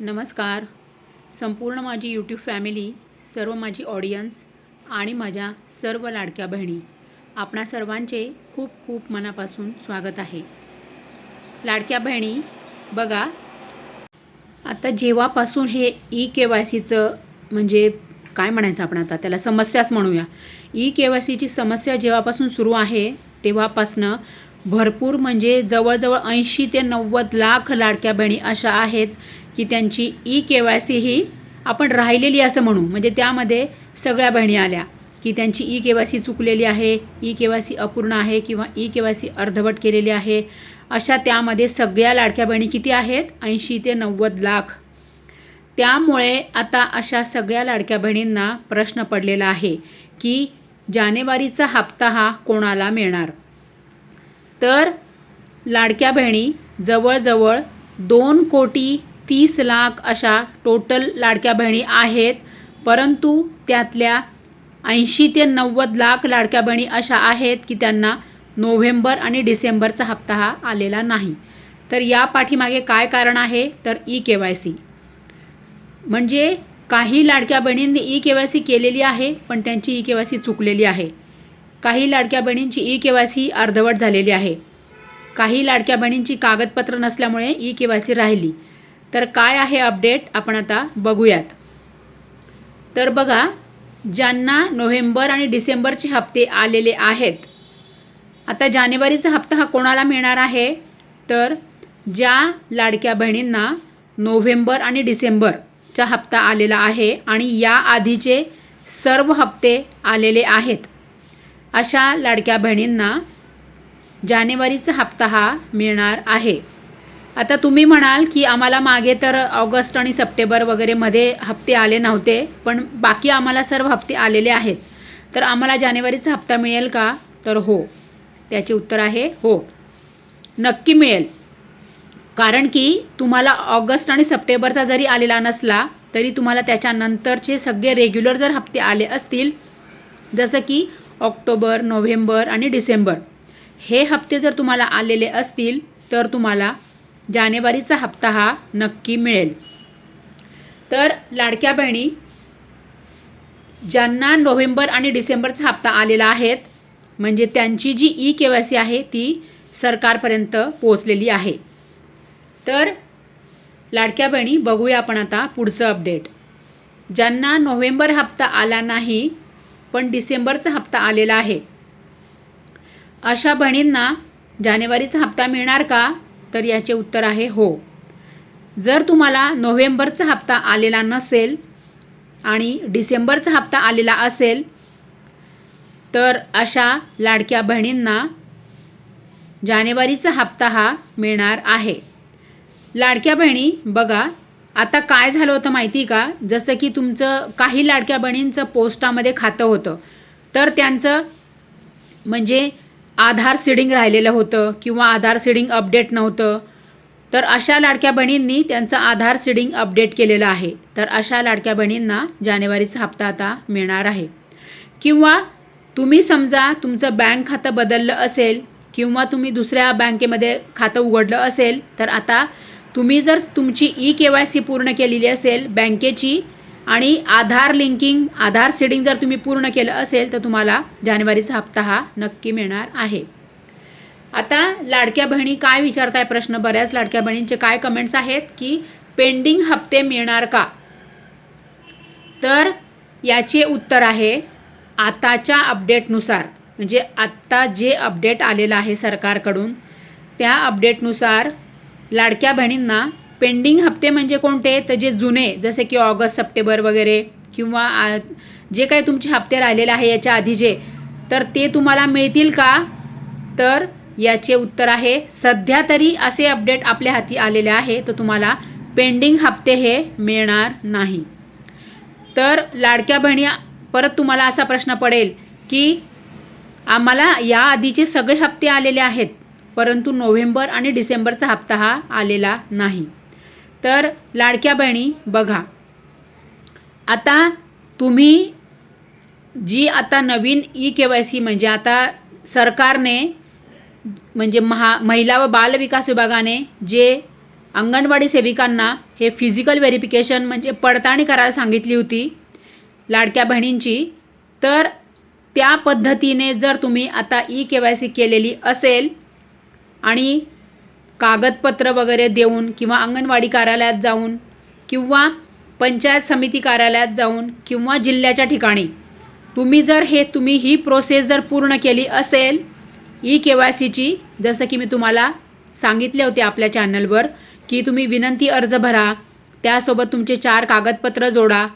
नमस्कार. संपूर्ण माझी यूट्यूब फॅमिली सर्व माझी ऑडियन्स आणि माझ्या सर्व लाडक्या बहिणी आपणा सर्वांचे खूप खूप मनापासून स्वागत आहे. लाडक्या बहिणी बघा आता जेव्हापासून हे ई के वाय सीचं म्हणजे काय म्हणायचं आपण आता? त्याला समस्याच म्हणूया. ई के वाय सीची समस्या जेव्हापासून सुरू आहे तेव्हापासनं भरपूर म्हणजे जवळजवळ ऐंशी ते नव्वद लाख लाडक्या बहिणी अशा आहेत की त्यांची ई के वाय सी ही आपण राहिलेली असं म्हणू. म्हणजे त्यामध्ये सगळ्या बहिणी आल्या की त्यांची ई के वाय सी चुकलेली आहे ई के वाय सी अपूर्ण आहे किंवा ई के वाय सी अर्धवट केलेली आहे. अशा त्यामध्ये सगळ्या लाडक्या बहिणी किती आहेत? ऐंशी ते नव्वद लाख. त्यामुळे आता अशा सगळ्या लाडक्या बहिणींना प्रश्न पडलेला आहे की जानेवारीचा हप्ता हा कोणाला मिळणार? तर लाडक्या बहिणी जवळजवळ दोन कोटी तीस लाख अशा टोटल लाडक्या बहिणी आहेत. परंतु त्यातल्या ऐंशी ते नव्वद लाख लाडक्या बहिणी अशा आहेत की त्यांना नोव्हेंबर आणि डिसेंबरचा हप्ता हा आलेला नाही. तर या पाठीमागे काय कारण आहे? तर ई के वाय सी. म्हणजे काही लाडक्या बहिणींनी ई के वाय सी केलेली आहे पण त्यांची ई के वाय सी चुकलेली आहे. काही लाडक्या बहिणींची ई के वाय सी अर्धवट झालेली आहे. काही लाडक्या बहिणींची कागदपत्र नसल्यामुळे ई के वाय सी राहिली. तर काय आहे अपडेट? आपण आता बघूयात. तर बघा ज्यांना नोव्हेंबर आणि डिसेंबरचे हप्ते आलेले आहेत आता जानेवारीचा हप्ता हा कोणाला मिळणार आहे? तर ज्या लाडक्या बहिणींना नोव्हेंबर आणि डिसेंबरचा हप्ता आलेला आहे आणि या आधीचे सर्व हप्ते आलेले आहेत अशा लाडक्या बहिणींना जानेवारीचा हप्ता हा मिळणार आहे. आता तुम्ही म्हणाल की आम्हाला मागे तर ऑगस्ट आणि सप्टेंबर वगैरेमध्ये हप्ते आले नव्हते पण बाकी आम्हाला सर्व हप्ते आलेले आहेत. तर आम्हाला जानेवारीचा हप्ता मिळेल का? तर हो. त्याचे उत्तर आहे हो. नक्की मिळेल. कारण की तुम्हाला ऑगस्ट आणि सप्टेंबरचा जरी आलेला नसला तरी तुम्हाला त्याच्यानंतरचे सगळे रेग्युलर जर हप्ते आले असतील जसं की ऑक्टोबर नोव्हेंबर आणि डिसेंबर हे हप्ते जर तुम्हाला आलेले असतील तर तुम्हाला जानेवारीचा हप्ता हा नक्की मिळेल. तर लाडक्या बहिणी ज्यांना नोव्हेंबर आणि डिसेंबरचा हप्ता आलेला आहेत म्हणजे त्यांची जी ई के वाय सी आहे ती सरकारपर्यंत पोहोचलेली आहे. तर लाडक्या बहिणी बघूया आपण आता पुढचं अपडेट. ज्यांना नोव्हेंबर हप्ता आला नाही पण डिसेंबरचा हप्ता आलेला आहे. अशा बहिणींना जानेवारीचा हप्ता मिळणार का? तर याचे उत्तर आहे हो. जर तुम्हाला नोव्हेंबरचा हप्ता आलेला नसेल आणि डिसेंबरचा हप्ता आलेला असेल तर अशा लाडक्या बहिणींना जानेवारीचा हप्ता हा मिळणार आहे. लाडक्या बहिणी बघा आता काय झालं होतं माहिती का? जसं की तुमचं काही लाडक्या बहिणींचं पोस्टामध्ये खातं होतं. तर त्यांचं म्हणजे आधार सीडिंग राहिलेलं होतं किंवा आधार सीडिंग अपडेट नव्हतं. तर अशा लाडक्या बहिणींनी त्यांचं आधार सीडिंग अपडेट केलेलं आहे. तर अशा लाडक्या बहिणींना जानेवारीचा हप्ता आता मिळणार आहे. किंवा तुम्ही समजा तुमचं बँक खातं बदललं असेल किंवा तुम्ही दुसऱ्या बँकेमध्ये खातं उघडलं असेल तर आता तुम्ही जर तुमची ई के वाय सी पूर्ण केलेली असेल बँकेची आणि आधार लिंकिंग आधार सीडिंग जर तुम्ही पूर्ण केलं असेल तर तुम्हाला जानेवारीचा हप्ता हा नक्की मिळणार आहे. आता लाडक्या बहिणी काय विचारताय प्रश्न? बऱ्याच लाडक्या बहिणींचे काय कमेंट्स आहेत की पेंडिंग हप्ते मिळणार का? तर याचे उत्तर आहे आताच्या अपडेटनुसार म्हणजे आत्ता जे अपडेट आलेलं आहे सरकारकडून त्या अपडेटनुसार लाडक्या बहिणींना पेंडिंग हप्ते म्हणजे कोणते? तर जे जुने जसे की ऑगस्ट सप्टेंबर वगैरे किंवा आ, जे काही तुमचे हप्ते राहिलेले आहे याच्या आधीचे तर ते तुम्हाला मिळतील का? तर याचे उत्तर आहे सध्या तरी असे अपडेट आपल्या हाती आलेले आहे तर तुम्हाला पेंडिंग हप्ते हे मिळणार नाही. तर लाडक्या बहिणी परत तुम्हाला असा प्रश्न पडेल की आम्हाला या आधीचे सगळे हप्ते आलेले आहेत परंतु नोव्हेंबर आणि डिसेंबरचा हप्ता हा आलेला नाही. तर लाडक्या बहिणी बघा. आता तुम्ही जी आता नवीन ई के वाय सी म्हणजे आता सरकारने म्हणजे महा महिला व बाल विकास विभागाने जे अंगणवाडी सेविकांना हे फिजिकल व्हेरिफिकेशन म्हणजे पडताळणी करायला सांगितली होती लाडक्या बहिणींची तर त्या पद्धतीने जर तुम्ही आता ई के वाय सी केलेली असेल आणि कागदपत्र वगैरे देऊन किंवा अंगणवाडी कार्यालयात जाऊन किंवा पंचायत समिती कार्यालयात जाऊन किंवा जिल्ह्याच्या ठिकाणी तुम्ही जर हे तुम्ही ही प्रोसेस जर पूर्ण केली असेल ई के वाय सीची जसं की मी तुम्हाला सांगितले होते आपल्या चॅनलवर की तुम्ही विनंती अर्ज भरा त्यासोबत तुमचे चार कागदपत्र जोडा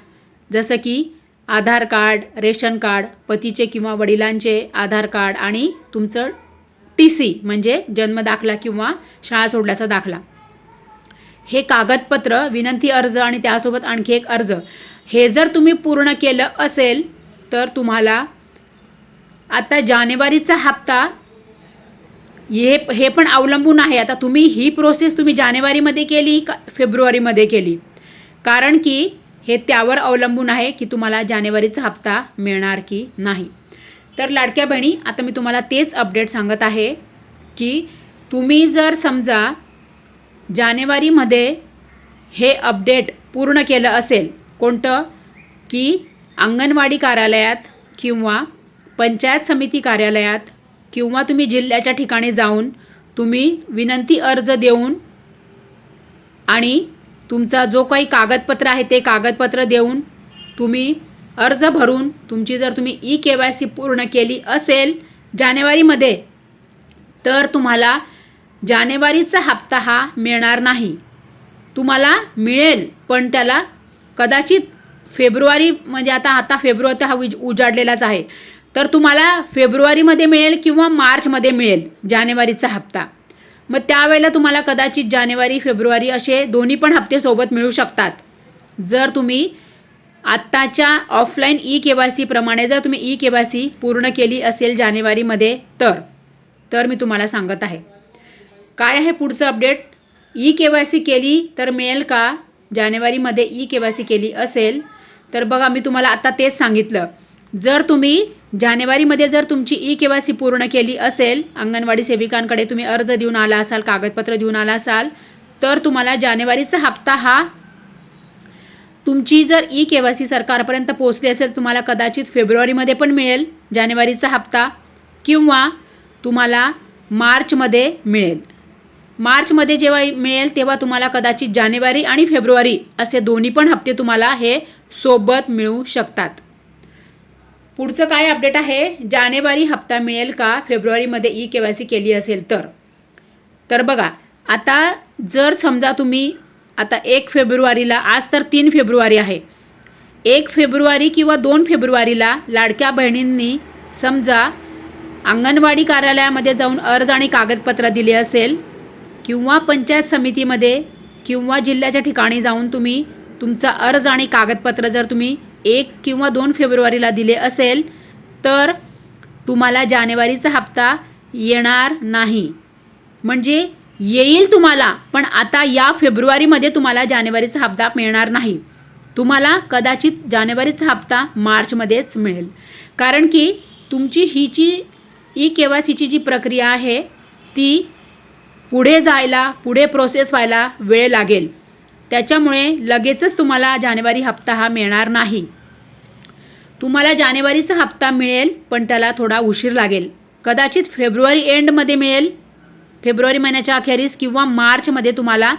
जसं की आधार कार्ड रेशन कार्ड पतीचे किंवा वडिलांचे आधार कार्ड आणि तुमचं टी सी म्हणजे जन्मदाखला किंवा शाळा सोडल्याचा दाखला. हे कागदपत्र विनंती अर्ज आणि त्यासोबत आणखी एक अर्ज. हे जर तुम्ही पूर्ण केलं असेल तर तुम्हाला आता जानेवारीचा हप्ता हे हे पण अवलंबून आहे. आता तुम्ही ही प्रोसेस तुम्ही जानेवारीमध्ये केली का फेब्रुवारीमध्ये केली? कारण की हे त्यावर अवलंबून आहे की तुम्हाला जानेवारीचा हप्ता मिळणार की नाही. तर लाडक्या बहिणी आता मी तुम्हाला तेच अपडेट सांगत आहे की तुम्ही जर समजा जानेवारीमध्ये हे अपडेट पूर्ण केलं असेल कोणतं? की अंगणवाडी कार्यालयात किंवा पंचायत समिती कार्यालयात किंवा तुम्ही जिल्ह्याच्या ठिकाणी जाऊन तुम्ही विनंती अर्ज देऊन आणि तुमचा जो काही कागदपत्र आहे ते कागदपत्र देऊन तुम्ही अर्ज भरून तुमची जर तुम्ही ई के वाय सी पूर्ण केली असेल जानेवारीमध्ये तर तुम्हाला जानेवारीचा हप्ता हा मिळणार नाही. तुम्हाला मिळेल पण त्याला कदाचित फेब्रुवारी म्हणजे आता आता फेब्रुवारी हा उज उजाडलेलाच आहे. तर तुम्हाला फेब्रुवारीमध्ये मिळेल किंवा मार्चमध्ये मिळेल जानेवारीचा हप्ता. मग त्यावेळेला तुम्हाला कदाचित जानेवारी फेब्रुवारी असे दोन्ही पण हप्ते सोबत मिळू शकतात. जर तुम्ही आत्ताच्या ऑफलाईन ई के वाय सीप्रमाणे जर तुम्ही ई के वाय सी पूर्ण केली असेल जानेवारीमध्ये तर तर मी तुम्हाला सांगत आहे. काय आहे पुढचं update E K Y C केली तर मिळेल का? जानेवारीमध्ये ई के वाय सी केली असेल तर बघा मी तुम्हाला आता तेच सांगितलं. जर तुम्ही जानेवारीमध्ये जर तुमची ई के वाय सी पूर्ण केली असेल अंगणवाडी सेविकांकडे तुम्ही अर्ज देऊन आला असाल कागदपत्र देऊन आला असाल तर तुम्हाला जानेवारीचा हप्ता हा तुमची जर ई के वाय सी सरकारपर्यंत पोहोचली असेल तुम्हाला कदाचित फेब्रुवारीमध्ये पण मिळेल जानेवारीचा हप्ता किंवा तुम्हाला मार्चमध्ये मिळेल. मार्चमध्ये जेव्हा मिळेल तेव्हा तुम्हाला कदाचित जानेवारी आणि फेब्रुवारी असे दोन्ही पण हप्ते तुम्हाला हे सोबत मिळू शकतात. पुढचं काय अपडेट आहे? जानेवारी हप्ता मिळेल का? फेब्रुवारीमध्ये ई के वाय सी केली असेल तर. तर बघा आता जर समजा तुम्ही आता एक फेब्रुवारीला आज तर तीन फेब्रुवारी आहे. एक फेब्रुवारी किंवा दोन फेब्रुवारीला लाडक्या बहिणींनी समजा अंगणवाडी कार्यालयामध्ये जाऊन अर्ज आणि कागदपत्र दिले असेल किंवा पंचायत समितीमध्ये किंवा जिल्ह्याच्या ठिकाणी जाऊन तुम्ही तुमचा अर्ज आणि कागदपत्र जर तुम्ही एक किंवा दोन फेब्रुवारीला दिले असेल तर तुम्हाला जानेवारीचा हप्ता येणार नाही. म्हणजे येईल तुम्हाला पण आता या फेब्रुवारीमध्ये तुम्हाला जानेवारीचा हप्ता मिळणार नाही. तुम्हाला कदाचित जानेवारीचा हप्ता मार्चमध्येच मिळेल. कारण की तुमची ही जी ई के वाय सीची जी प्रक्रिया आहे ती पुढे जायला पुढे प्रोसेस व्हायला वेळ लागेल. त्याच्यामुळे लगेचच तुम्हाला जानेवारी हप्ता हा मिळणार नाही. तुम्हाला जानेवारीचा हप्ता मिळेल पण त्याला थोडा उशीर लागेल. कदाचित फेब्रुवारी एंडमध्ये मिळेल फेब्रुवारी महिन्याच्या अखेरीस किंवा मार्चमध्ये तुम्हाला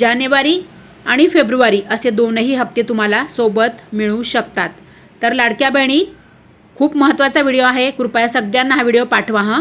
जानेवारी आणि फेब्रुवारी असे दोनही हप्ते तुम्हाला सोबत मिळू शकतात. तर लाडक्या बहिणी खूप महत्त्वाचा व्हिडिओ आहे. कृपया सगळ्यांना हा व्हिडिओ पाठवा हां.